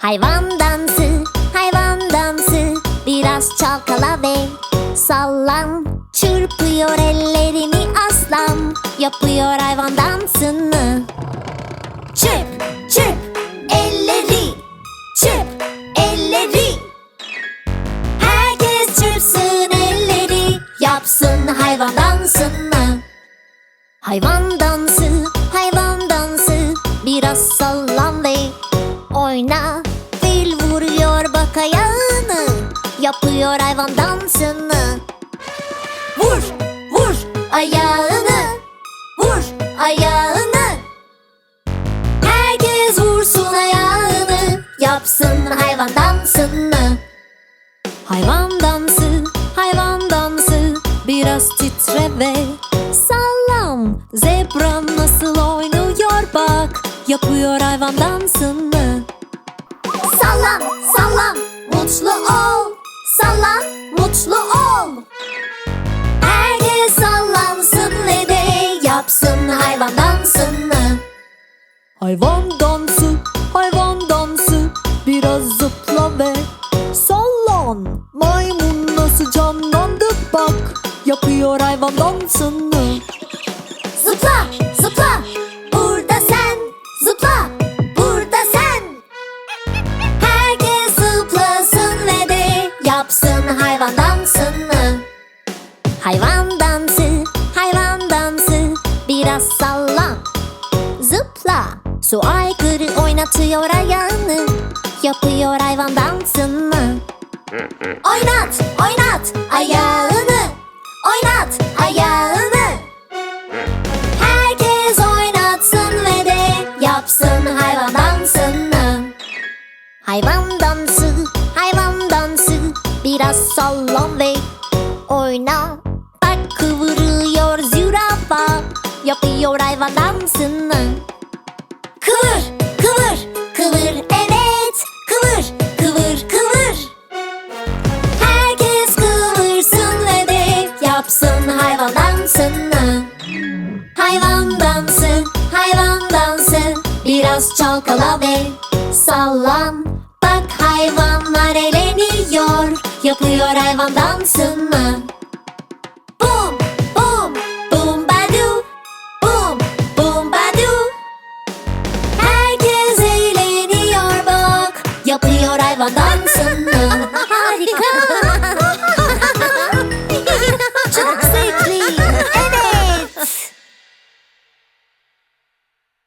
Hayvan dansı, hayvan dansı. Biraz çalkala ve sallan. Çırpıyor ellerini aslan. Yapıyor hayvan dansını. Çırp, çırp elleri. Çırp elleri. Herkes çırpsın elleri. Yapsın hayvan dansını. Hayvan dansı, hayvan dansı. Biraz sallan ve oyna Yapıyor hayvan dansını. Vur, vur. Ayağını. Vur. Ayağını. Herkes vursun ayağını. Yapsın hayvan dansını. Hayvan dansı, hayvan dansı. Biraz titre ve sallan Zebra nasıl oynuyor bak. Yapıyor hayvan dansını. Sallan, Sallan, mutlu ol. Herkes sallansın ve de yapsın hayvan dansını Hayvan dansı, hayvan dansı Biraz zıpla ve sallan. Maymun nasıl canlandı bak Yapıyor hayvan dansını Hayvan dansı, hayvan dansı. Biraz sallan, zıpla. Su aykırı oynatıyor ayağını. Yapıyor hayvan dansını. Oynat, oynat ayağını. Oynat ayağını. Herkes oynatsın ve de yapsın hayvan dansını. Hayvan dansı, hayvan dansı. Biraz sallan ve dansını Kıvır, kıvır, kıvır evet Kıvır, kıvır, kıvır. Herkes kıvırsın ve de yapsın hayvan dansını Hayvan dansı, hayvan dansı Biraz çalkala ve sallan. Bak hayvanlar eğleniyor Yapıyor hayvan dansını Yapıyor hayvan dansını